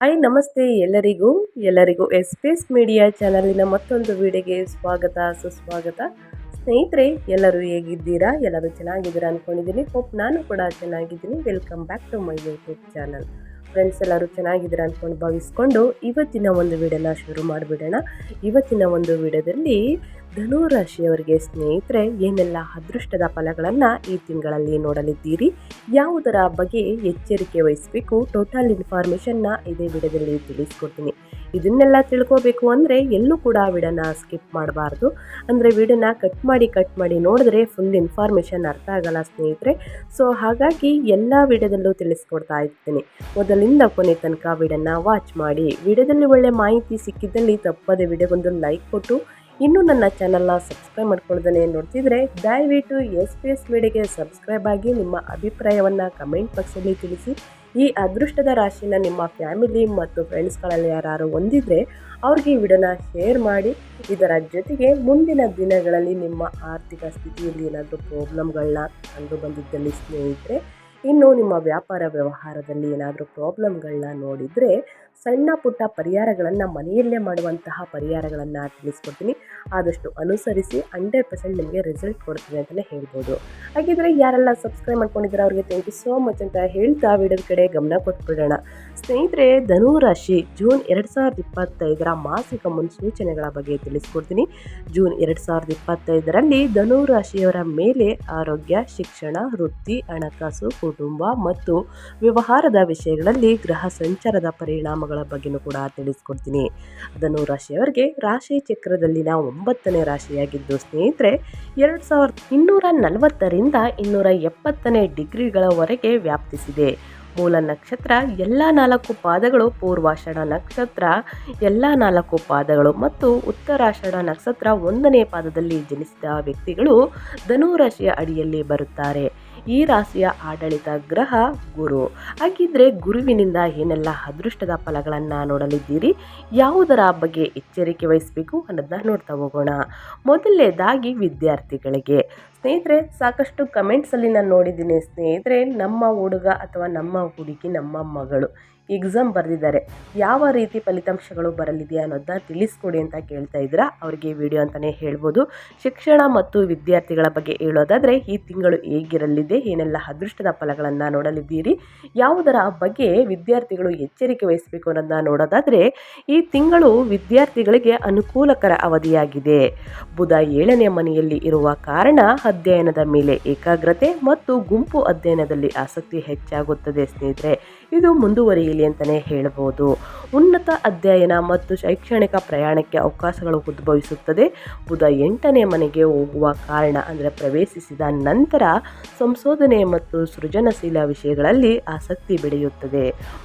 Hi ನಮಸ್ತೆ ಎಲ್ಲರಿಗೂ. ಎಲ್ಲರಿಗೂ ಎಸ್ ಪಿ ಎಸ್ ಮೀಡಿಯಾ ಚಾನಲಿನ ಮತ್ತೊಂದು ವಿಡಿಯೋಗೆ ಸ್ವಾಗತ, ಸುಸ್ವಾಗತ. ಸ್ನೇಹಿತರೆ, ಎಲ್ಲರೂ ಹೇಗಿದ್ದೀರಾ? ಎಲ್ಲರೂ ಚೆನ್ನಾಗಿದ್ದೀರಾ ಅಂದ್ಕೊಂಡಿದ್ದೀನಿ ಹೋಪ್ ನಾನು ಕೂಡ ಚೆನ್ನಾಗಿದ್ದೀನಿ. Welcome back to my YouTube channel friends ಎಲ್ಲರೂ ಚೆನ್ನಾಗಿದ್ದೀರಾ ಅಂದ್ಕೊಂಡು ಭಾವಿಸ್ಕೊಂಡು ಇವತ್ತಿನ ಒಂದು ವಿಡಿಯೋನ ಶುರು ಮಾಡಿಬಿಡೋಣ. ಇವತ್ತಿನ ಒಂದು ವಿಡಿಯೋದಲ್ಲಿ ಧನು ರಾಶಿಯವರಿಗೆ ಸ್ನೇಹಿತರೆ, ಏನೆಲ್ಲ ಅದೃಷ್ಟದ ಫಲಗಳನ್ನು ಈ ತಿಂಗಳಲ್ಲಿ ನೋಡಲಿದ್ದೀರಿ? ಯಾವುದರ ಬಗ್ಗೆ ಎಚ್ಚರಿಕೆ ವಹಿಸಬೇಕು? ಟೋಟಲ್ ಇನ್ಫಾರ್ಮೇಷನ್ನ ಇದೇ ವಿಡಿಯೋದಲ್ಲಿ ತಿಳಿಸ್ಕೊಡ್ತೀನಿ. ಇದನ್ನೆಲ್ಲ ತಿಳ್ಕೋಬೇಕು ಅಂದರೆ ಎಲ್ಲೂ ಕೂಡ ವಿಡನ್ನು ಸ್ಕಿಪ್ ಮಾಡಬಾರ್ದು. ಅಂದರೆ ವಿಡನ್ನು ಕಟ್ ಮಾಡಿ ಕಟ್ ಮಾಡಿ ನೋಡಿದ್ರೆ ಫುಲ್ ಇನ್ಫಾರ್ಮೇಷನ್ ಅರ್ಥ ಆಗಲ್ಲ ಸ್ನೇಹಿತರೆ. ಸೊ ಹಾಗಾಗಿ ಎಲ್ಲ ವಿಡಿಯೋದಲ್ಲೂ ತಿಳಿಸ್ಕೊಡ್ತಾ ಇರ್ತೀನಿ. ಮೊದಲಿಂದ ಕೊನೆ ತನಕ ವಿಡನ್ನ ವಾಚ್ ಮಾಡಿ. ವಿಡಿಯೋದಲ್ಲಿ ಒಳ್ಳೆ ಮಾಹಿತಿ ಸಿಕ್ಕಿದ್ದಲ್ಲಿ ತಪ್ಪದೆ ವಿಡಿಯೋಗೊಂದು ಲೈಕ್ ಕೊಟ್ಟು, ಇನ್ನೂ ನನ್ನ ಚಾನಲ್ನ ಸಬ್ಸ್ಕ್ರೈಬ್ ಮಾಡ್ಕೊಳ್ದೇ ನೋಡ್ತಿದ್ರೆ, ದಯವಿಟ್ಟು ಎಸ್ ಪಿ ಎಸ್ ಮೀಡಿಯಾಗೆ ಸಬ್ಸ್ಕ್ರೈಬ್ ಆಗಿ ನಿಮ್ಮ ಅಭಿಪ್ರಾಯವನ್ನು ಕಮೆಂಟ್ ಬಾಕ್ಸಲ್ಲಿ ತಿಳಿಸಿ. ಈ ಅದೃಷ್ಟದ ರಾಶಿನ ನಿಮ್ಮ ಫ್ಯಾಮಿಲಿ ಮತ್ತು ಫ್ರೆಂಡ್ಸ್ಗಳಲ್ಲಿ ಯಾರು ಹೊಂದಿದ್ರೆ ಅವ್ರಿಗೆ ಈ ವಿಡಿಯೋನ ಶೇರ್ ಮಾಡಿ. ಇದರ ಜೊತೆಗೆ ಮುಂದಿನ ದಿನಗಳಲ್ಲಿ ನಿಮ್ಮ ಆರ್ಥಿಕ ಸ್ಥಿತಿಯಲ್ಲಿ ಏನಾದರೂ ಪ್ರಾಬ್ಲಮ್ಗಳನ್ನ ಕಂಡು ಬಂದಿದ್ದಲ್ಲಿ ಸ್ನೇಹಿತರೆ, ಇನ್ನು ನಿಮ್ಮ ವ್ಯಾಪಾರ ವ್ಯವಹಾರದಲ್ಲಿ ಏನಾದರೂ ಪ್ರಾಬ್ಲಮ್ಗಳನ್ನ ನೋಡಿದರೆ ಸಣ್ಣ ಪುಟ್ಟ ಪರಿಹಾರಗಳನ್ನು ಮನೆಯಲ್ಲೇ ಮಾಡುವಂತಹ ಪರಿಹಾರಗಳನ್ನು ತಿಳಿಸ್ಕೊಡ್ತೀನಿ. ಆದಷ್ಟು ಅನುಸರಿಸಿ ಹಂಡ್ರೆಡ್ ಪರ್ಸೆಂಟ್ ನಿಮಗೆ ರಿಸಲ್ಟ್ ಕೊಡ್ತೀನಿ ಅಂತಲೇ ಹೇಳ್ಬೋದು. ಹಾಗಿದ್ರೆ ಯಾರೆಲ್ಲ ಸಬ್ಸ್ಕ್ರೈಬ್ ಮಾಡ್ಕೊಂಡಿದ್ದಾರೆ ಅವ್ರಿಗೆ ಥ್ಯಾಂಕ್ ಯು ಸೋ ಮಚ್ ಅಂತ ಹೇಳ್ತಾ ವಿಡಿಯೋದ ಕಡೆ ಗಮನ ಕೊಟ್ಬಿಡೋಣ. ಸ್ನೇಹಿತರೆ, ಧನುರಾಶಿ ಜೂನ್ ಎರಡು ಸಾವಿರದ ಇಪ್ಪತ್ತೈದರ ಮಾಸಿಕ ಮುನ್ಸೂಚನೆಗಳ ಬಗ್ಗೆ ತಿಳಿಸ್ಕೊಡ್ತೀನಿ. ಜೂನ್ ಎರಡು ಸಾವಿರದ ಇಪ್ಪತ್ತೈದರಲ್ಲಿ ಧನುರಾಶಿಯವರ ಮೇಲೆ ಆರೋಗ್ಯ, ಶಿಕ್ಷಣ, ವೃತ್ತಿ, ಹಣಕಾಸು, ಕುಟುಂಬ ಮತ್ತು ವ್ಯವಹಾರದ ವಿಷಯಗಳಲ್ಲಿ ಗ್ರಹ ಸಂಚಾರದ ಪರಿಣಾಮಗಳ ಬಗ್ಗೆನೂ ಕೂಡ ತಿಳಿಸ್ಕೊಡ್ತೀನಿ. ಅದನ್ನು ರಾಶಿಯವರಿಗೆ ರಾಶಿ ಚಕ್ರದಲ್ಲಿನ ಒಂಬತ್ತನೇ ರಾಶಿಯಾಗಿದ್ದು ಸ್ನೇಹಿತರೆ, ಎರಡು ಸಾವಿರದ ಇನ್ನೂರ ನಲವತ್ತರಿಂದ ಇನ್ನೂರ ಎಪ್ಪತ್ತನೇ ಡಿಗ್ರಿಗಳವರೆಗೆ ವ್ಯಾಪ್ತಿಸಿದೆ. ಮೂಲ ನಕ್ಷತ್ರ, ಎಲ್ಲ ನಾಲ್ಕು ಪಾದಗಳು ಪೂರ್ವಾಷಾಢ ನಕ್ಷತ್ರ, ಎಲ್ಲ ನಾಲ್ಕು ಪಾದಗಳು ಮತ್ತು ಉತ್ತರಾಷಾಢ ನಕ್ಷತ್ರ ಒಂದನೇ ಪಾದದಲ್ಲಿ ಜನಿಸಿದ ವ್ಯಕ್ತಿಗಳು ಧನುರಾಶಿಯ ಅಡಿಯಲ್ಲಿ ಬರುತ್ತಾರೆ. ಈ ರಾಶಿಯ ಆಡಳಿತ ಗ್ರಹ ಗುರು. ಹಾಗಿದ್ರೆ ಗುರುವಿನಿಂದ ಏನೆಲ್ಲ ಅದೃಷ್ಟದ ಫಲಗಳನ್ನು ನೋಡಲಿದ್ದೀರಿ? ಯಾವುದರ ಬಗ್ಗೆ ಎಚ್ಚರಿಕೆ ವಹಿಸಬೇಕು ಅನ್ನೋದನ್ನ ನೋಡ್ತಾ ಹೋಗೋಣ. ಮೊದಲನೇದಾಗಿ ವಿದ್ಯಾರ್ಥಿಗಳಿಗೆ. ಸ್ನೇಹಿತರೆ, ಸಾಕಷ್ಟು ಕಮೆಂಟ್ಸಲ್ಲಿ ನಾನು ನೋಡಿದ್ದೀನಿ. ಸ್ನೇಹಿತರೆ, ನಮ್ಮ ಹುಡುಗ ಅಥವಾ ನಮ್ಮ ಹುಡುಗಿ, ನಮ್ಮ ಮಗಳು. ಎಕ್ಸಾಮ್ ಬರೆದಿದ್ದಾರೆ. ಯಾವ ರೀತಿ ಫಲಿತಾಂಶಗಳು ಬರಲಿದೆಯಾ ಅನ್ನೋದನ್ನ ತಿಳಿಸ್ಕೊಡಿ ಅಂತ ಕೇಳ್ತಾ ಇದ್ದೀರಾ? ಅವರಿಗೆ ವಿಡಿಯೋ ಅಂತಲೇ ಹೇಳ್ಬೋದು. ಶಿಕ್ಷಣ ಮತ್ತು ವಿದ್ಯಾರ್ಥಿಗಳ ಬಗ್ಗೆ ಹೇಳೋದಾದರೆ, ಈ ತಿಂಗಳು ಹೇಗಿರಲಿದೆ, ಏನೆಲ್ಲ ಅದೃಷ್ಟದ ಫಲಗಳನ್ನು ನೋಡಲಿದ್ದೀರಿ, ಯಾವುದರ ಬಗ್ಗೆ ವಿದ್ಯಾರ್ಥಿಗಳು ಎಚ್ಚರಿಕೆ ವಹಿಸಬೇಕು ಅನ್ನೋದನ್ನ ನೋಡೋದಾದರೆ, ಈ ತಿಂಗಳು ವಿದ್ಯಾರ್ಥಿಗಳಿಗೆ ಅನುಕೂಲಕರ ಅವಧಿಯಾಗಿದೆ. ಬುಧ ಏಳನೇ ಮನೆಯಲ್ಲಿ ಇರುವ ಕಾರಣ ಅಧ್ಯಯನದ ಮೇಲೆ ಏಕಾಗ್ರತೆ ಮತ್ತು ಗುಂಪು ಅಧ್ಯಯನದಲ್ಲಿ ಆಸಕ್ತಿ ಹೆಚ್ಚಾಗುತ್ತದೆ ಸ್ನೇಹಿತರೆ. ಇದು ಮುಂದುವರಿಯಲಿ ಅಂತಲೇ ಹೇಳಬಹುದು ಉನ್ನತ ಅಧ್ಯಯನ ಮತ್ತು ಶೈಕ್ಷಣಿಕ ಪ್ರಯಾಣಕ್ಕೆ ಅವಕಾಶಗಳು ಉದ್ಭವಿಸುತ್ತದೆ. ಬುಧ ಎಂಟನೇ ಮನೆಗೆ ಹೋಗುವ ಕಾರಣ ಅಂದರೆ ಪ್ರವೇಶಿಸಿದ ನಂತರ ಸಂಶೋಧನೆ ಮತ್ತು ಸೃಜನಶೀಲ ವಿಷಯಗಳಲ್ಲಿ ಆಸಕ್ತಿ ಬೆಳೆಯುತ್ತದೆ.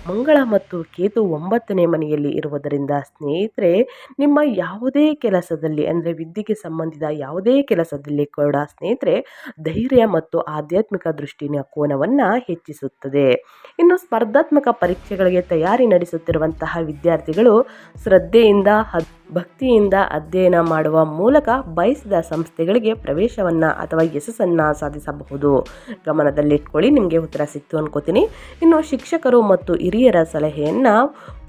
ಮಂಗಳ ಮತ್ತು ಕೇತು ಒಂಬತ್ತನೇ ಮನೆಯಲ್ಲಿ ಇರುವುದರಿಂದ ಸ್ನೇಹಿತರೆ, ನಿಮ್ಮ ಯಾವುದೇ ಕೆಲಸದಲ್ಲಿ ಅಂದರೆ ವಿದ್ಯೆಗೆ ಸಂಬಂಧಿಸಿದ ಯಾವುದೇ ಕೆಲಸದಲ್ಲಿ ಕೂಡ ಸ್ನೇಹಿತರೆ, ಧೈರ್ಯ ಮತ್ತು ಆಧ್ಯಾತ್ಮಿಕ ದೃಷ್ಟಿನ ಕೋನವನ್ನು ಹೆಚ್ಚಿಸುತ್ತದೆ. ಇನ್ನು ಸ್ಪರ್ಧಾತ್ಮಕ ಪರೀಕ್ಷೆಗಳಿಗೆ ತಯಾರಿ ನಡೆಸುತ್ತಿರುವಂತಹ ವಿದ್ಯಾರ್ಥಿಗಳು ಶ್ರದ್ಧೆಯಿಂದ ಭಕ್ತಿಯಿಂದ ಅಧ್ಯಯನ ಮಾಡುವ ಮೂಲಕ ಬಯಸಿದ ಸಂಸ್ಥೆಗಳಿಗೆ ಪ್ರವೇಶವನ್ನು ಅಥವಾ ಯಶಸ್ಸನ್ನು ಸಾಧಿಸಬಹುದು. ಗಮನದಲ್ಲಿಟ್ಕೊಳ್ಳಿ, ನಿಮಗೆ ಉತ್ತರ ಸಿಕ್ತು ಅನ್ಕೋತೀನಿ. ಇನ್ನು ಶಿಕ್ಷಕರು ಮತ್ತು ಹಿರಿಯರ ಸಲಹೆಯನ್ನು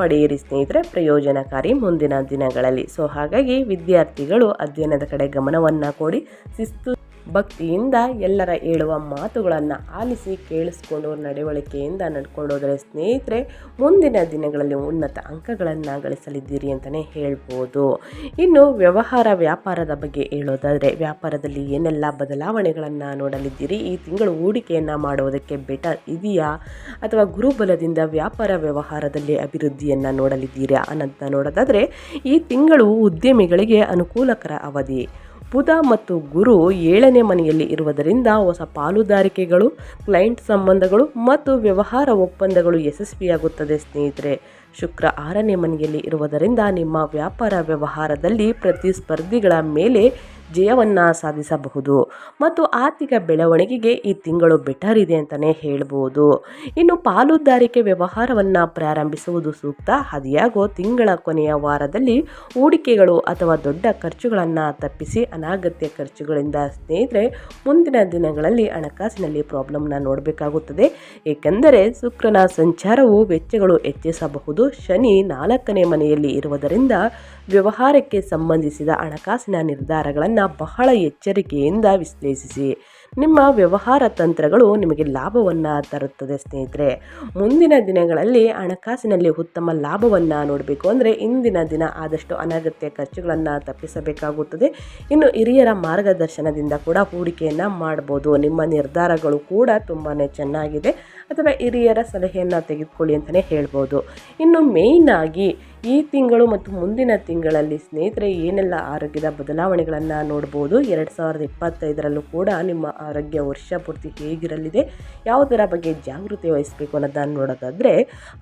ಪಡೆಯಿರಿ ಸ್ನೇಹಿತರೆ, ಪ್ರಯೋಜನಕಾರಿ ಮುಂದಿನ ದಿನಗಳಲ್ಲಿ. ಸೊ ಹಾಗಾಗಿ ವಿದ್ಯಾರ್ಥಿಗಳು ಅಧ್ಯಯನದ ಕಡೆ ಗಮನವನ್ನು ಕೊಡಿ. ಶಿಸ್ತು ಭಕ್ತಿಯಿಂದ ಎಲ್ಲರ ಹೇಳುವ ಮಾತುಗಳನ್ನು ಆಲಿಸಿ ಕೇಳಿಸ್ಕೊಂಡು ನಡವಳಿಕೆಯಿಂದ ನಡ್ಕೊಂಡೋದರೆ ಸ್ನೇಹಿತರೆ, ಮುಂದಿನ ದಿನಗಳಲ್ಲಿ ಉನ್ನತ ಅಂಕಗಳನ್ನು ಗಳಿಸಲಿದ್ದೀರಿ ಅಂತಲೇ ಹೇಳ್ಬೋದು. ಇನ್ನು ವ್ಯವಹಾರ ವ್ಯಾಪಾರದ ಬಗ್ಗೆ ಹೇಳೋದಾದರೆ, ವ್ಯಾಪಾರದಲ್ಲಿ ಏನೆಲ್ಲ ಬದಲಾವಣೆಗಳನ್ನು ನೋಡಲಿದ್ದೀರಿ? ಈ ತಿಂಗಳು ಹೂಡಿಕೆಯನ್ನು ಮಾಡುವುದಕ್ಕೆ ಬೆಟರ್ ಇದೆಯಾ? ಅಥವಾ ಗುರುಬಲದಿಂದ ವ್ಯಾಪಾರ ವ್ಯವಹಾರದಲ್ಲಿ ಅಭಿವೃದ್ಧಿಯನ್ನು ನೋಡಲಿದ್ದೀರಾ ಅನ್ನೋದನ್ನ ನೋಡೋದಾದರೆ, ಈ ತಿಂಗಳು ಉದ್ಯಮಿಗಳಿಗೆ ಅನುಕೂಲಕರ ಅವಧಿ. ಬುಧ ಮತ್ತು ಗುರು ಏಳನೇ ಮನೆಯಲ್ಲಿ ಇರುವುದರಿಂದ ಹೊಸ ಪಾಲುದಾರಿಕೆಗಳು, ಕ್ಲೈಂಟ್ ಸಂಬಂಧಗಳು ಮತ್ತು ವ್ಯವಹಾರ ಒಪ್ಪಂದಗಳು ಯಶಸ್ವಿಯಾಗುತ್ತದೆ ಸ್ನೇಹಿತರೆ. ಶುಕ್ರ ಆರನೇ ಮನೆಯಲ್ಲಿ ಇರುವುದರಿಂದ ನಿಮ್ಮ ವ್ಯಾಪಾರ ವ್ಯವಹಾರದಲ್ಲಿ ಪ್ರತಿಸ್ಪರ್ಧಿಗಳ ಮೇಲೆ ಜಯವನ್ನು ಸಾಧಿಸಬಹುದು ಮತ್ತು ಆರ್ಥಿಕ ಬೆಳವಣಿಗೆಗೆ ಈ ತಿಂಗಳು ಬೆಟರ್ ಇದೆ ಅಂತಲೇ ಹೇಳ್ಬೋದು. ಇನ್ನು ಪಾಲುದಾರಿಕೆ ವ್ಯವಹಾರವನ್ನು ಪ್ರಾರಂಭಿಸುವುದು ಸೂಕ್ತ. ಅದಿಯಾಗೋ ತಿಂಗಳ ಕೊನೆಯ ವಾರದಲ್ಲಿ ಹೂಡಿಕೆಗಳು ಅಥವಾ ದೊಡ್ಡ ಖರ್ಚುಗಳನ್ನು ತಪ್ಪಿಸಿ ಅನಾಗತ್ಯ ಖರ್ಚುಗಳಿಂದ ಸ್ನೇಹಿತರೆ, ಮುಂದಿನ ದಿನಗಳಲ್ಲಿ ಹಣಕಾಸಿನಲ್ಲಿ ಪ್ರಾಬ್ಲಮ್ನ ನೋಡಬೇಕಾಗುತ್ತದೆ. ಏಕೆಂದರೆ ಶುಕ್ರನ ಸಂಚಾರವು ವೆಚ್ಚಗಳು ಹೆಚ್ಚಿಸಬಹುದು. ಶನಿ ನಾಲ್ಕನೇ ಮನೆಯಲ್ಲಿ ಇರುವುದರಿಂದ ವ್ಯವಹಾರಕ್ಕೆ ಸಂಬಂಧಿಸಿದ ಹಣಕಾಸಿನ ನಿರ್ಧಾರಗಳನ್ನು ಬಹಳ ಎಚ್ಚರಿಕೆಯಿಂದ ವಿಶ್ಲೇಷಿಸಿ. ನಿಮ್ಮ ವ್ಯವಹಾರ ತಂತ್ರಗಳು ನಿಮಗೆ ಲಾಭವನ್ನು ತರುತ್ತದೆ ಸ್ನೇಹಿತರೆ. ಮುಂದಿನ ದಿನಗಳಲ್ಲಿ ಹಣಕಾಸಿನಲ್ಲಿ ಉತ್ತಮ ಲಾಭವನ್ನು ನೋಡಬೇಕು ಅಂದರೆ ಇಂದಿನ ದಿನ ಆದಷ್ಟು ಅನಗತ್ಯ ಖರ್ಚುಗಳನ್ನು ತಪ್ಪಿಸಬೇಕಾಗುತ್ತದೆ. ಇನ್ನು ಹಿರಿಯರ ಮಾರ್ಗದರ್ಶನದಿಂದ ಕೂಡ ಹೂಡಿಕೆಯನ್ನು ಮಾಡ್ಬೋದು. ನಿಮ್ಮ ನಿರ್ಧಾರಗಳು ಕೂಡ ತುಂಬಾ ಚೆನ್ನಾಗಿದೆ. ಅಥವಾ ಹಿರಿಯರ ಸಲಹೆಯನ್ನು ತೆಗೆದುಕೊಳ್ಳಿ ಅಂತಲೇ ಹೇಳ್ಬೋದು. ಇನ್ನು ಮೇಯ್ನಾಗಿ ಈ ತಿಂಗಳು ಮತ್ತು ಮುಂದಿನ ತಿಂಗಳಲ್ಲಿ ಸ್ನೇಹಿತರೆ ಏನೆಲ್ಲ ಆರೋಗ್ಯದ ಬದಲಾವಣೆಗಳನ್ನು ನೋಡ್ಬೋದು. ಎರಡು ಸಾವಿರದ ಇಪ್ಪತ್ತೈದರಲ್ಲೂ ಕೂಡ ನಿಮ್ಮ ಆರೋಗ್ಯ ವರ್ಷ ಪೂರ್ತಿ ಹೇಗಿರಲಿದೆ, ಯಾವುದರ ಬಗ್ಗೆ ಜಾಗೃತಿ ವಹಿಸಬೇಕು ಅನ್ನೋದನ್ನು ನೋಡೋದಾದರೆ,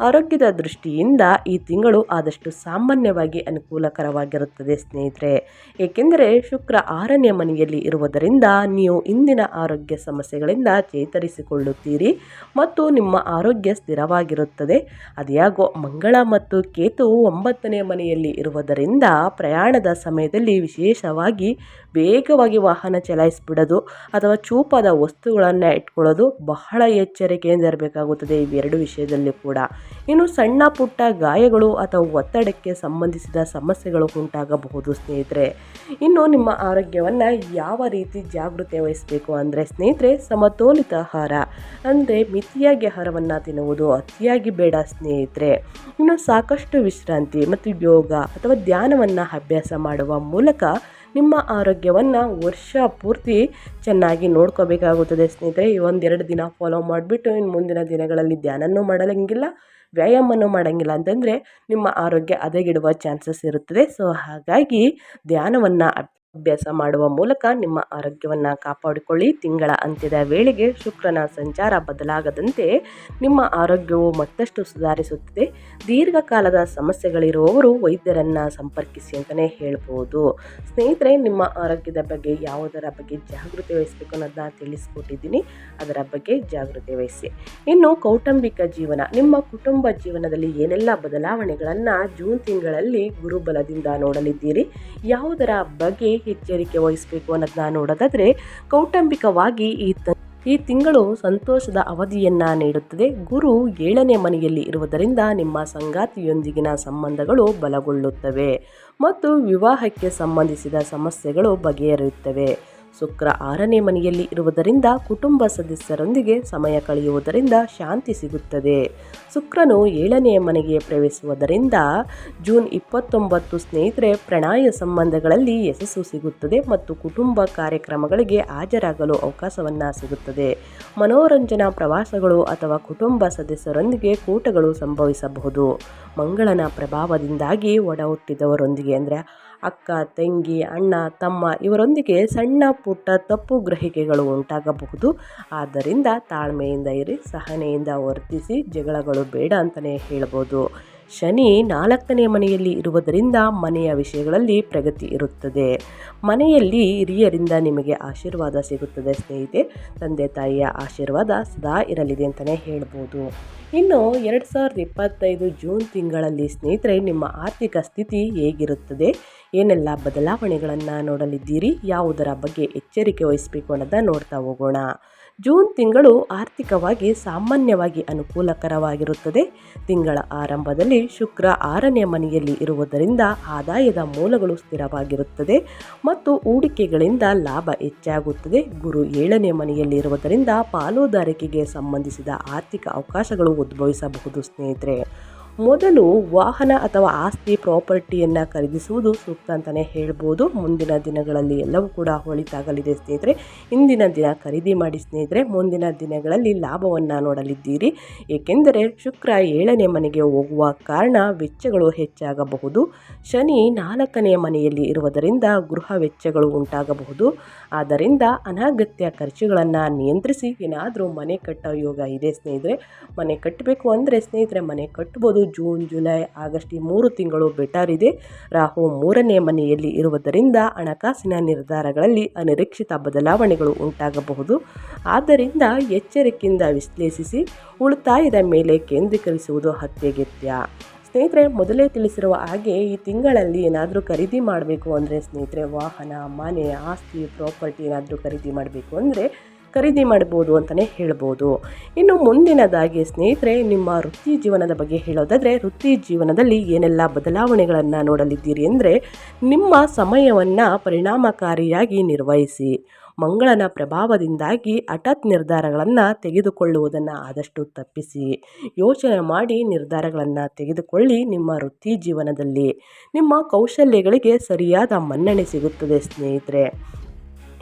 ಆರೋಗ್ಯದ ದೃಷ್ಟಿಯಿಂದ ಈ ತಿಂಗಳು ಆದಷ್ಟು ಸಾಮಾನ್ಯವಾಗಿ ಅನುಕೂಲಕರವಾಗಿರುತ್ತದೆ ಸ್ನೇಹಿತರೆ. ಏಕೆಂದರೆ ಶುಕ್ರ ಆರನೇ ಮನೆಯಲ್ಲಿ ಇರುವುದರಿಂದ ನೀವು ಇಂದಿನ ಆರೋಗ್ಯ ಸಮಸ್ಯೆಗಳಿಂದ ಚೇತರಿಸಿಕೊಳ್ಳುತ್ತೀರಿ ಮತ್ತು ನಿಮ್ಮ ಆರೋಗ್ಯ ಸ್ಥಿರವಾಗಿರುತ್ತದೆ. ಅದ್ಯಾಗೋ ಮಂಗಳ ಮತ್ತು ಕೇತು ಒಂಬತ್ತನೇ ಮನೆಯಲ್ಲಿ ಇರುವುದರಿಂದ ಪ್ರಯಾಣದ ಸಮಯದಲ್ಲಿ ವಿಶೇಷವಾಗಿ ವೇಗವಾಗಿ ವಾಹನ ಚಲಾಯಿಸಿಬಿಡೋದು ಅಥವಾ ಚೂಪಾದ ವಸ್ತುಗಳನ್ನು ಇಟ್ಕೊಳ್ಳೋದು ಬಹಳ ಎಚ್ಚರಿಕೆಯಿಂದ ಇರಬೇಕಾಗುತ್ತದೆ ಇವೆರಡು ವಿಷಯದಲ್ಲಿ ಕೂಡ. ಇನ್ನು ಸಣ್ಣ ಪುಟ್ಟ ಗಾಯಗಳು ಅಥವಾ ಒತ್ತಡಕ್ಕೆ ಸಂಬಂಧಿಸಿದ ಸಮಸ್ಯೆಗಳು ಉಂಟಾಗಬಹುದು ಸ್ನೇಹಿತರೆ. ಇನ್ನು ನಿಮ್ಮ ಆರೋಗ್ಯವನ್ನು ಯಾವ ರೀತಿ ಜಾಗೃತಿ ವಹಿಸಬೇಕು ಅಂದರೆ ಸ್ನೇಹಿತರೆ ಸಮತೋಲಿತ ಆಹಾರ ಅಂದರೆ ಮಿತಿಯಾಗಿ ಆಹಾರವನ್ನು ತಿನ್ನುವುದು, ಅತಿಯಾಗಿ ಬೇಡ ಸ್ನೇಹಿತರೆ. ಇನ್ನು ಸಾಕಷ್ಟು ವಿಶ್ರಾಂತಿ ಮತ್ತು ಯೋಗ ಅಥವಾ ಧ್ಯಾನವನ್ನು ಅಭ್ಯಾಸ ಮಾಡುವ ಮೂಲಕ ನಿಮ್ಮ ಆರೋಗ್ಯವನ್ನು ವರ್ಷ ಪೂರ್ತಿ ಚೆನ್ನಾಗಿ ನೋಡ್ಕೋಬೇಕಾಗುತ್ತದೆ ಸ್ನೇಹಿತರೆ. ಈ ಒಂದೆರಡು ದಿನ ಫಾಲೋ ಮಾಡಿಬಿಟ್ಟು ಇನ್ನು ಮುಂದಿನ ದಿನಗಳಲ್ಲಿ ಧ್ಯಾನನೂ ಮಾಡಲಂಗಿಲ್ಲ, ವ್ಯಾಯಾಮನೂ ಮಾಡೋಂಗಿಲ್ಲ ಅಂತಂದರೆ ನಿಮ್ಮ ಆರೋಗ್ಯ ಹದಗೆಡುವ ಚಾನ್ಸಸ್ ಇರುತ್ತದೆ. ಸೊ ಹಾಗಾಗಿ ಧ್ಯಾನವನ್ನು ಅಭ್ಯಾಸ ಮಾಡುವ ಮೂಲಕ ನಿಮ್ಮ ಆರೋಗ್ಯವನ್ನು ಕಾಪಾಡಿಕೊಳ್ಳಿ. ತಿಂಗಳ ಅಂತ್ಯದ ವೇಳೆಗೆ ಶುಕ್ರನ ಸಂಚಾರ ಬದಲಾಗದಂತೆ ನಿಮ್ಮ ಆರೋಗ್ಯವು ಮತ್ತಷ್ಟು ಸುಧಾರಿಸುತ್ತದೆ. ದೀರ್ಘಕಾಲದ ಸಮಸ್ಯೆಗಳಿರುವವರು ವೈದ್ಯರನ್ನು ಸಂಪರ್ಕಿಸಿ ಅಂತಲೇ ಹೇಳ್ಬೋದು. ಸ್ನೇಹಿತರೆ, ನಿಮ್ಮ ಆರೋಗ್ಯದ ಬಗ್ಗೆ ಯಾವುದರ ಬಗ್ಗೆ ಜಾಗೃತಿ ವಹಿಸಬೇಕು ಅನ್ನೋದನ್ನ ತಿಳಿಸ್ಕೊಟ್ಟಿದ್ದೀನಿ. ಅದರ ಬಗ್ಗೆ ಜಾಗೃತಿ ವಹಿಸಿ. ಇನ್ನು ಕೌಟುಂಬಿಕ ಜೀವನ, ನಿಮ್ಮ ಕುಟುಂಬ ಜೀವನದಲ್ಲಿ ಏನೆಲ್ಲ ಬದಲಾವಣೆಗಳನ್ನು ಜೂನ್ ತಿಂಗಳಲ್ಲಿ ಗುರುಬಲದಿಂದ ನೋಡಲಿದ್ದೀರಿ? ಯಾವುದರ ಬಗ್ಗೆ ಎಚ್ಚರಿಕೆ ವಹಿಸಬೇಕು ಅನ್ನೋದನ್ನ ನೋಡೋದಾದರೆ ಕೌಟುಂಬಿಕವಾಗಿ ಈ ಈ ತಿಂಗಳು ಸಂತೋಷದ ಅವಧಿಯನ್ನ ನೀಡುತ್ತದೆ. ಗುರು ಏಳನೇ ಮನೆಯಲ್ಲಿ ಇರುವುದರಿಂದ ನಿಮ್ಮ ಸಂಗಾತಿಯೊಂದಿಗಿನ ಸಂಬಂಧಗಳು ಬಲಗೊಳ್ಳುತ್ತವೆ ಮತ್ತು ವಿವಾಹಕ್ಕೆ ಸಂಬಂಧಿಸಿದ ಸಮಸ್ಯೆಗಳು ಬಗೆಹರಿಯುತ್ತವೆ. ಶುಕ್ರ ಆರನೇ ಮನೆಯಲ್ಲಿ ಇರುವುದರಿಂದ ಕುಟುಂಬ ಸದಸ್ಯರೊಂದಿಗೆ ಸಮಯ ಕಳೆಯುವುದರಿಂದ ಶಾಂತಿ ಸಿಗುತ್ತದೆ. ಶುಕ್ರನು ಏಳನೆಯ ಮನೆಗೆ ಪ್ರವೇಶಿಸುವುದರಿಂದ ಜೂನ್ ಇಪ್ಪತ್ತೊಂಬತ್ತು ಸ್ನೇಹಿತರೆ, ಪ್ರಣಯ ಸಂಬಂಧಗಳಲ್ಲಿ ಯಶಸ್ಸು ಸಿಗುತ್ತದೆ ಮತ್ತು ಕುಟುಂಬ ಕಾರ್ಯಕ್ರಮಗಳಿಗೆ ಹಾಜರಾಗಲು ಅವಕಾಶವನ್ನು ಸಿಗುತ್ತದೆ. ಮನೋರಂಜನಾ ಪ್ರವಾಸಗಳು ಅಥವಾ ಕುಟುಂಬ ಸದಸ್ಯರೊಂದಿಗೆ ಕೂಟಗಳು ಸಂಭವಿಸಬಹುದು. ಮಂಗಳನ ಪ್ರಭಾವದಿಂದಾಗಿ ಒಡ ಹುಟ್ಟಿದವರೊಂದಿಗೆ ಅಂದರೆ ಅಕ್ಕ, ತಂಗಿ, ಅಣ್ಣ, ತಮ್ಮ ಇವರೊಂದಿಗೆ ಸಣ್ಣ ಪುಟ್ಟ ತಪ್ಪು ಗ್ರಹಿಕೆಗಳು ಉಂಟಾಗಬಹುದು. ಆದ್ದರಿಂದ ತಾಳ್ಮೆಯಿಂದ ಇರಿ, ಸಹನೆಯಿಂದ ವರ್ತಿಸಿ, ಜಗಳಗಳು ಬೇಡ ಅಂತಲೇ ಹೇಳ್ಬೋದು. ಶನಿ ನಾಲ್ಕನೇ ಮನೆಯಲ್ಲಿ ಇರುವುದರಿಂದ ಮನೆಯ ವಿಷಯಗಳಲ್ಲಿ ಪ್ರಗತಿ ಇರುತ್ತದೆ. ಮನೆಯಲ್ಲಿ ಹಿರಿಯರಿಂದ ನಿಮಗೆ ಆಶೀರ್ವಾದ ಸಿಗುತ್ತದೆ ಸ್ನೇಹಿತೆ ತಂದೆ, ತಾಯಿಯ ಆಶೀರ್ವಾದ ಸದಾ ಇರಲಿದೆ ಅಂತಲೇ ಹೇಳ್ಬೋದು. ಇನ್ನು ಎರಡು ಸಾವಿರದ ಇಪ್ಪತ್ತೈದು ಜೂನ್ ತಿಂಗಳಲ್ಲಿ ಸ್ನೇಹಿತರೆ, ನಿಮ್ಮ ಆರ್ಥಿಕ ಸ್ಥಿತಿ ಹೇಗಿರುತ್ತದೆ? ಏನೆಲ್ಲ ಬದಲಾವಣೆಗಳನ್ನು ನೋಡಲಿದ್ದೀರಿ? ಯಾವುದರ ಬಗ್ಗೆ ಎಚ್ಚರಿಕೆ ವಹಿಸಬೇಕು ಅನ್ನೋದನ್ನು ನೋಡ್ತಾ ಹೋಗೋಣ. ಜೂನ್ ತಿಂಗಳು ಆರ್ಥಿಕವಾಗಿ ಸಾಮಾನ್ಯವಾಗಿ ಅನುಕೂಲಕರವಾಗಿರುತ್ತದೆ. ತಿಂಗಳ ಆರಂಭದಲ್ಲಿ ಶುಕ್ರ ಆರನೇ ಮನೆಯಲ್ಲಿ ಇರುವುದರಿಂದ ಆದಾಯದ ಮೂಲಗಳು ಸ್ಥಿರವಾಗಿರುತ್ತದೆ ಮತ್ತು ಹೂಡಿಕೆಗಳಿಂದ ಲಾಭ ಹೆಚ್ಚಾಗುತ್ತದೆ. ಗುರು ಏಳನೇ ಮನೆಯಲ್ಲಿ ಇರುವುದರಿಂದ ಪಾಲುದಾರಿಕೆಗೆ ಸಂಬಂಧಿಸಿದ ಆರ್ಥಿಕ ಅವಕಾಶಗಳು ಉದ್ಭವಿಸಬಹುದು ಸ್ನೇಹಿತರೆ. ಮೊದಲು ವಾಹನ ಅಥವಾ ಆಸ್ತಿ ಪ್ರಾಪರ್ಟಿಯನ್ನು ಖರೀದಿಸುವುದು ಸೂಕ್ತ ಅಂತಲೇ ಹೇಳ್ಬೋದು. ಮುಂದಿನ ದಿನಗಳಲ್ಲಿ ಎಲ್ಲವೂ ಕೂಡ ಹೊಳಿತಾಗಲಿದೆ ಸ್ನೇಹಿತರೆ. ಇಂದಿನ ದಿನ ಖರೀದಿ ಮಾಡಿ ಸ್ನೇಹಿತರೆ, ಮುಂದಿನ ದಿನಗಳಲ್ಲಿ ಲಾಭವನ್ನು ನೋಡಲಿದ್ದೀರಿ. ಏಕೆಂದರೆ ಶುಕ್ರ ಏಳನೇ ಮನೆಗೆ ಹೋಗುವ ಕಾರಣ ವೆಚ್ಚಗಳು ಹೆಚ್ಚಾಗಬಹುದು. ಶನಿ ನಾಲ್ಕನೆಯ ಮನೆಯಲ್ಲಿ ಇರುವುದರಿಂದ ಗೃಹ ವೆಚ್ಚಗಳು ಉಂಟಾಗಬಹುದು. ಆದ್ದರಿಂದ ಅನಗತ್ಯ ಖರ್ಚುಗಳನ್ನು ನಿಯಂತ್ರಿಸಿ ಏನಾದರೂ ಮನೆ ಕಟ್ಟೋ ಯೋಗ ಇದೆ ಸ್ನೇಹಿತರೆ. ಮನೆ ಕಟ್ಟಬೇಕು ಅಂದರೆ ಸ್ನೇಹಿತರೆ ಮನೆ ಕಟ್ಬೋದು ಜೂನ್, ಜುಲೈ, ಆಗಸ್ಟ್ ಈ ಮೂರು ತಿಂಗಳು ಬೆಟರ್ ಇದೆ. ರಾಹು ಮೂರನೇ ಮನೆಯಲ್ಲಿ ಇರುವುದರಿಂದ ಹಣಕಾಸಿನ ನಿರ್ಧಾರಗಳಲ್ಲಿ ಅನಿರೀಕ್ಷಿತ ಬದಲಾವಣೆಗಳು ಉಂಟಾಗಬಹುದು. ಆದ್ದರಿಂದ ಎಚ್ಚರಿಕೆಯಿಂದ ವಿಶ್ಲೇಷಿಸಿ ಉಳಿತಾಯದ ಮೇಲೆ ಕೇಂದ್ರೀಕರಿಸುವುದು ಅತ್ಯಗತ್ಯ. ಸ್ನೇಹಿತರೆ, ಮೊದಲೇ ತಿಳಿಸಿರುವ ಹಾಗೆ ಈ ತಿಂಗಳಲ್ಲಿ ಏನಾದರೂ ಖರೀದಿ ಮಾಡಬೇಕು ಅಂದರೆ ಸ್ನೇಹಿತರೆ, ವಾಹನ, ಮನೆ, ಆಸ್ತಿ, ಪ್ರಾಪರ್ಟಿ ಏನಾದರೂ ಖರೀದಿ ಮಾಡಬೇಕು ಅಂದರೆ ಖರೀದಿ ಮಾಡ್ಬೋದು ಅಂತಲೇ ಹೇಳ್ಬೋದು. ಇನ್ನು ಮುಂದಿನದಾಗಿ ಸ್ನೇಹಿತರೆ, ನಿಮ್ಮ ವೃತ್ತಿ ಜೀವನದ ಬಗ್ಗೆ ಹೇಳೋದಾದರೆ, ವೃತ್ತಿ ಜೀವನದಲ್ಲಿ ಏನೆಲ್ಲ ಬದಲಾವಣೆಗಳನ್ನು ನೋಡಲಿದ್ದೀರಿ ಅಂದರೆ, ನಿಮ್ಮ ಸಮಯವನ್ನು ಪರಿಣಾಮಕಾರಿಯಾಗಿ ನಿರ್ವಹಿಸಿ, ಮಂಗಳನ ಪ್ರಭಾವದಿಂದಾಗಿ ಹಠಾತ್ ನಿರ್ಧಾರಗಳನ್ನು ತೆಗೆದುಕೊಳ್ಳುವುದನ್ನು ಆದಷ್ಟು ತಪ್ಪಿಸಿ, ಯೋಚನೆ ಮಾಡಿ ನಿರ್ಧಾರಗಳನ್ನು ತೆಗೆದುಕೊಳ್ಳಿ ನಿಮ್ಮ ವೃತ್ತಿ ಜೀವನದಲ್ಲಿ. ನಿಮ್ಮ ಕೌಶಲ್ಯಗಳಿಗೆ ಸರಿಯಾದ ಮನ್ನಣೆ ಸಿಗುತ್ತದೆ ಸ್ನೇಹಿತರೆ.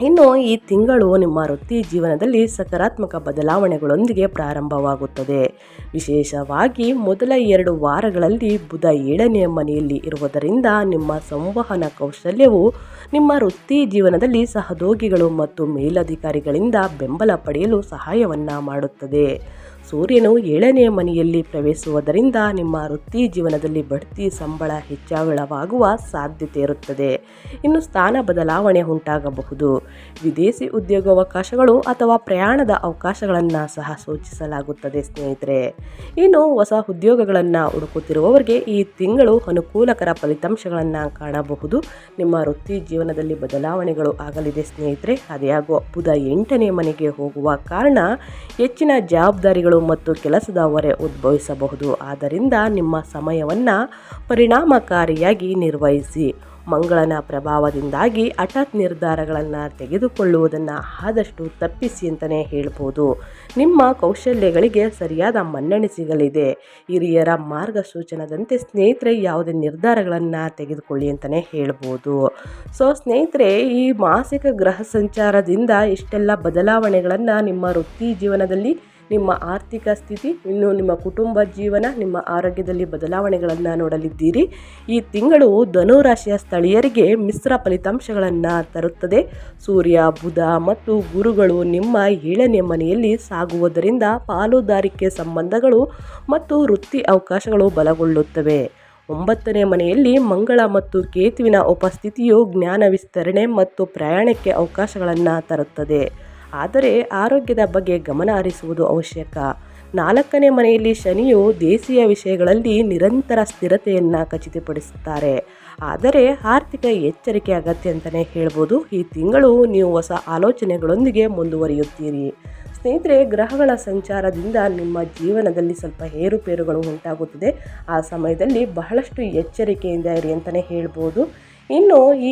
ಇನ್ನು ಈ ತಿಂಗಳು ನಿಮ್ಮ ವೃತ್ತಿ ಜೀವನದಲ್ಲಿ ಸಕಾರಾತ್ಮಕ ಬದಲಾವಣೆಗಳೊಂದಿಗೆ ಪ್ರಾರಂಭವಾಗುತ್ತದೆ. ವಿಶೇಷವಾಗಿ ಮೊದಲ ಎರಡು ವಾರಗಳಲ್ಲಿ ಬುಧ ಏಳನೆಯ ಮನೆಯಲ್ಲಿ ಇರುವುದರಿಂದ ನಿಮ್ಮ ಸಂವಹನ ಕೌಶಲ್ಯವು ನಿಮ್ಮ ವೃತ್ತಿ ಜೀವನದಲ್ಲಿ ಸಹೋದ್ಯೋಗಿಗಳು ಮತ್ತು ಮೇಲಧಿಕಾರಿಗಳಿಂದ ಬೆಂಬಲ ಪಡೆಯಲು ಸಹಾಯವನ್ನು ಮಾಡುತ್ತದೆ. ಸೂರ್ಯನು ಏಳನೆಯ ಮನೆಯಲ್ಲಿ ಪ್ರವೇಶಿಸುವುದರಿಂದ ನಿಮ್ಮ ವೃತ್ತಿ ಜೀವನದಲ್ಲಿ ಬಡ್ತಿ ಸಂಬಳ ಹೆಚ್ಚಳವಾಗುವ ಸಾಧ್ಯತೆ ಇರುತ್ತದೆ ಇನ್ನು ಸ್ಥಾನ ಬದಲಾವಣೆ ಉಂಟಾಗಬಹುದು. ವಿದೇಶಿ ಉದ್ಯೋಗಾವಕಾಶಗಳು ಅಥವಾ ಪ್ರಯಾಣದ ಅವಕಾಶಗಳನ್ನು ಸಹ ಸೂಚಿಸಲಾಗುತ್ತದೆ ಸ್ನೇಹಿತರೆ. ಇನ್ನು ಹೊಸ ಉದ್ಯೋಗಗಳನ್ನು ಹುಡುಕುತ್ತಿರುವವರಿಗೆ ಈ ತಿಂಗಳು ಅನುಕೂಲಕರ ಫಲಿತಾಂಶಗಳನ್ನು ಕಾಣಬಹುದು. ನಿಮ್ಮ ವೃತ್ತಿ ಜೀವನದಲ್ಲಿ ಬದಲಾವಣೆಗಳು ಆಗಲಿದೆ ಸ್ನೇಹಿತರೆ. ಅದೇ ಆಗುವ ಬುಧ ಎಂಟನೇ ಮನೆಗೆ ಹೋಗುವ ಕಾರಣ ಹೆಚ್ಚಿನ ಜವಾಬ್ದಾರಿಗಳು ಮತ್ತು ಕೆಲಸದ ಹೊರೆ ಉದ್ಭವಿಸಬಹುದು. ಆದ್ದರಿಂದ ನಿಮ್ಮ ಸಮಯವನ್ನು ಪರಿಣಾಮಕಾರಿಯಾಗಿ ನಿರ್ವಹಿಸಿ. ಮಂಗಳನ ಪ್ರಭಾವದಿಂದಾಗಿ ಹಠಾತ್ ನಿರ್ಧಾರಗಳನ್ನು ತೆಗೆದುಕೊಳ್ಳುವುದನ್ನು ಆದಷ್ಟು ತಪ್ಪಿಸಿ ಅಂತಲೇ ಹೇಳ್ಬೋದು. ನಿಮ್ಮ ಕೌಶಲ್ಯಗಳಿಗೆ ಸರಿಯಾದ ಮನ್ನಣೆ ಸಿಗಲಿದೆ. ಹಿರಿಯರ ಮಾರ್ಗಸೂಚನದಂತೆ ಸ್ನೇಹಿತರೆ, ಯಾವುದೇ ನಿರ್ಧಾರಗಳನ್ನು ತೆಗೆದುಕೊಳ್ಳಿ ಅಂತಲೇ ಹೇಳ್ಬೋದು. ಸೊ ಸ್ನೇಹಿತರೆ, ಈ ಮಾಸಿಕ ಗ್ರಹ ಸಂಚಾರದಿಂದ ಇಷ್ಟೆಲ್ಲ ಬದಲಾವಣೆಗಳನ್ನು ನಿಮ್ಮ ವೃತ್ತಿ ಜೀವನದಲ್ಲಿ ನಿಮ್ಮ ಆರ್ಥಿಕ ಸ್ಥಿತಿ, ಇನ್ನು ನಿಮ್ಮ ಕುಟುಂಬ ಜೀವನ, ನಿಮ್ಮ ಆರೋಗ್ಯದಲ್ಲಿ ಬದಲಾವಣೆಗಳನ್ನು ನೋಡಲಿದ್ದೀರಿ. ಈ ತಿಂಗಳು ಧನುರಾಶಿಯ ಸ್ಥಳೀಯರಿಗೆ ಮಿಶ್ರ ಫಲಿತಾಂಶಗಳನ್ನು ತರುತ್ತದೆ. ಸೂರ್ಯ, ಬುಧ ಮತ್ತು ಗುರುಗಳು ನಿಮ್ಮ ಏಳನೇ ಮನೆಯಲ್ಲಿ ಸಾಗುವುದರಿಂದ ಪಾಲುದಾರಿಕೆ ಸಂಬಂಧಗಳು ಮತ್ತು ವೃತ್ತಿ ಅವಕಾಶಗಳು ಬಲಗೊಳ್ಳುತ್ತವೆ. ಒಂಬತ್ತನೇ ಮನೆಯಲ್ಲಿ ಮಂಗಳ ಮತ್ತು ಕೇತುವಿನ ಉಪಸ್ಥಿತಿಯು ಜ್ಞಾನ ವಿಸ್ತರಣೆ ಮತ್ತು ಪ್ರಯಾಣಕ್ಕೆ ಅವಕಾಶಗಳನ್ನು ತರುತ್ತದೆ. ಆದರೆ ಆರೋಗ್ಯದ ಬಗ್ಗೆ ಗಮನ ಹರಿಸುವುದು ಅವಶ್ಯಕ. ನಾಲ್ಕನೇ ಮನೆಯಲ್ಲಿ ಶನಿಯು ದೇಶೀಯ ವಿಷಯಗಳಲ್ಲಿ ನಿರಂತರ ಸ್ಥಿರತೆಯನ್ನು ಖಚಿತಪಡಿಸುತ್ತಾರೆ. ಆದರೆ ಆರ್ಥಿಕ ಎಚ್ಚರಿಕೆ ಅಗತ್ಯ ಅಂತಲೇ ಹೇಳ್ಬೋದು. ಈ ತಿಂಗಳು ನೀವು ಹೊಸ ಆಲೋಚನೆಗಳೊಂದಿಗೆ ಮುಂದುವರಿಯುತ್ತೀರಿ. ಸ್ನೇಹಿತರೆ, ಗ್ರಹಗಳ ಸಂಚಾರದಿಂದ ನಿಮ್ಮ ಜೀವನದಲ್ಲಿ ಸ್ವಲ್ಪ ಏರುಪೇರುಗಳು ಉಂಟಾಗುತ್ತದೆ. ಆ ಸಮಯದಲ್ಲಿ ಬಹಳಷ್ಟು ಎಚ್ಚರಿಕೆಯಿಂದ ಇರಿ ಅಂತಲೇ ಹೇಳ್ಬೋದು. ಇನ್ನು ಈ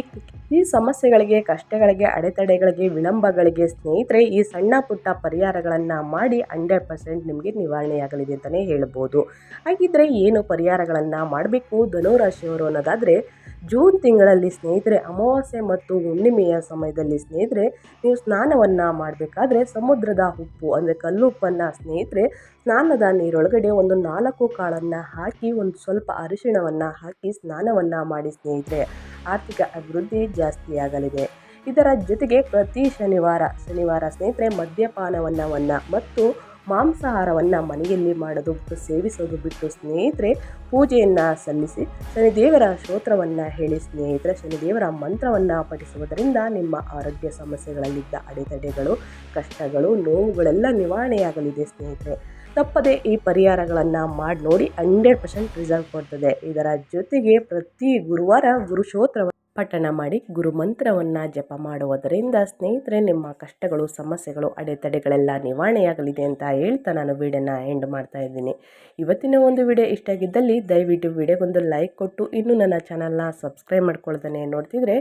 ಈ ಸಮಸ್ಯೆಗಳಿಗೆ, ಕಷ್ಟಗಳಿಗೆ, ಅಡೆತಡೆಗಳಿಗೆ, ವಿಳಂಬಗಳಿಗೆ ಸ್ನೇಹಿತರೆ, ಈ ಸಣ್ಣ ಪುಟ್ಟ ಪರಿಹಾರಗಳನ್ನು ಮಾಡಿ ಹಂಡ್ರೆಡ್ ಪರ್ಸೆಂಟ್ ನಿಮಗೆ ನಿವಾರಣೆಯಾಗಲಿದೆ ಅಂತಲೇ ಹೇಳ್ಬೋದು. ಹಾಗಿದ್ದರೆ ಏನು ಪರಿಹಾರಗಳನ್ನು ಮಾಡಬೇಕು ಧನುರಾಶಿಯವರು ಅನ್ನೋದಾದರೆ ಜೂನ್ ತಿಂಗಳಲ್ಲಿ ಸ್ನೇಹಿತರೆ, ಅಮಾವಾಸ್ಯೆ ಮತ್ತು ಹುಣ್ಣಿಮೆಯ ಸಮಯದಲ್ಲಿ ಸ್ನೇಹಿತರೆ, ನೀವು ಸ್ನಾನವನ್ನು ಮಾಡಬೇಕಾದ್ರೆ ಸಮುದ್ರದ ಉಪ್ಪು, ಅಂದರೆ ಕಲ್ಲುಪ್ಪನ್ನು ಸ್ನೇಹಿತರೆ, ಸ್ನಾನದ ನೀರೊಳಗಡೆ ಒಂದು ನಾಲ್ಕು ಕಾಳನ್ನು ಹಾಕಿ, ಒಂದು ಸ್ವಲ್ಪ ಅರಿಶಿಣವನ್ನು ಹಾಕಿ ಸ್ನಾನವನ್ನು ಮಾಡಿ ಸ್ನೇಹಿತರೆ. ಆರ್ಥಿಕ ಅಭಿವೃದ್ಧಿ ಜಾಸ್ತಿಯಾಗಲಿದೆ ಇದರ ಜೊತೆಗೆ ಪ್ರತಿ ಶನಿವಾರ ಶನಿವಾರ ಸ್ನೇಹಿತರೆ ಮದ್ಯಪಾನವನ್ನು ಮತ್ತು ಮಾಂಸಾಹಾರವನ್ನು ಮನೆಯಲ್ಲಿ ಮಾಡೋದು ಸೇವಿಸೋದು ಬಿಟ್ಟು ಸ್ನೇಹಿತರೆ, ಪೂಜೆಯನ್ನು ಸಲ್ಲಿಸಿ ಶನಿದೇವರ ಶ್ರೋತ್ರವನ್ನು ಹೇಳಿ ಸ್ನೇಹಿತರೆ, ಶನಿದೇವರ ಮಂತ್ರವನ್ನು ಪಠಿಸುವುದರಿಂದ ನಿಮ್ಮ ಆರೋಗ್ಯ ಸಮಸ್ಯೆಗಳಲ್ಲಿದ್ದ ಅಡೆತಡೆಗಳು, ಕಷ್ಟಗಳು, ನೋವುಗಳೆಲ್ಲ ನಿವಾರಣೆಯಾಗಲಿದೆ ಸ್ನೇಹಿತರೆ. ತಪ್ಪದೆ ಈ ಪರಿಹಾರಗಳನ್ನು ಮಾಡಿ ನೋಡಿ ಹಂಡ್ರೆಡ್ ಪರ್ಸೆಂಟ್ ರಿಸಲ್ಟ್ ಕೊಡ್ತದೆ. ಇದರ ಜೊತೆಗೆ ಪ್ರತಿ ಗುರುವಾರ ಗುರುಶೋತ್ರ ಪಠಣ ಮಾಡಿ ಗುರುಮಂತ್ರವನ್ನು ಜಪ ಮಾಡುವುದರಿಂದ ಸ್ನೇಹಿತರೆ, ನಿಮ್ಮ ಕಷ್ಟಗಳು, ಸಮಸ್ಯೆಗಳು, ಅಡೆತಡೆಗಳೆಲ್ಲ ನಿವಾರಣೆಯಾಗಲಿದೆ ಅಂತ ಹೇಳ್ತಾ ನಾನು ವಿಡಿಯೋನ ಎಂಡ್ ಮಾಡ್ತಾ ಇದ್ದೀನಿ. ಇವತ್ತಿನ ಒಂದು ವಿಡಿಯೋ ಇಷ್ಟ ಆಗಿದ್ದಲ್ಲಿ ದಯವಿಟ್ಟು ವಿಡಿಯೋಗೊಂದು ಲೈಕ್ ಕೊಟ್ಟು ಇನ್ನೂ ನನ್ನ ಚಾನಲ್ನ ಸಬ್ಸ್ಕ್ರೈಬ್ ಮಾಡ್ಕೊಳ್ದೇ ನೋಡ್ತಿದ್ರೆ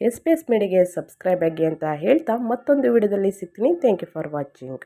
ಎಸ್ ಪಿ ಎಸ್ ಮೀಡಿಗೆ ಸಬ್ಸ್ಕ್ರೈಬ್ ಆಗಿ ಅಂತ ಹೇಳ್ತಾ ಮತ್ತೊಂದು ವಿಡಿಯೋದಲ್ಲಿ ಸಿಗ್ತೀನಿ. Thank you for watching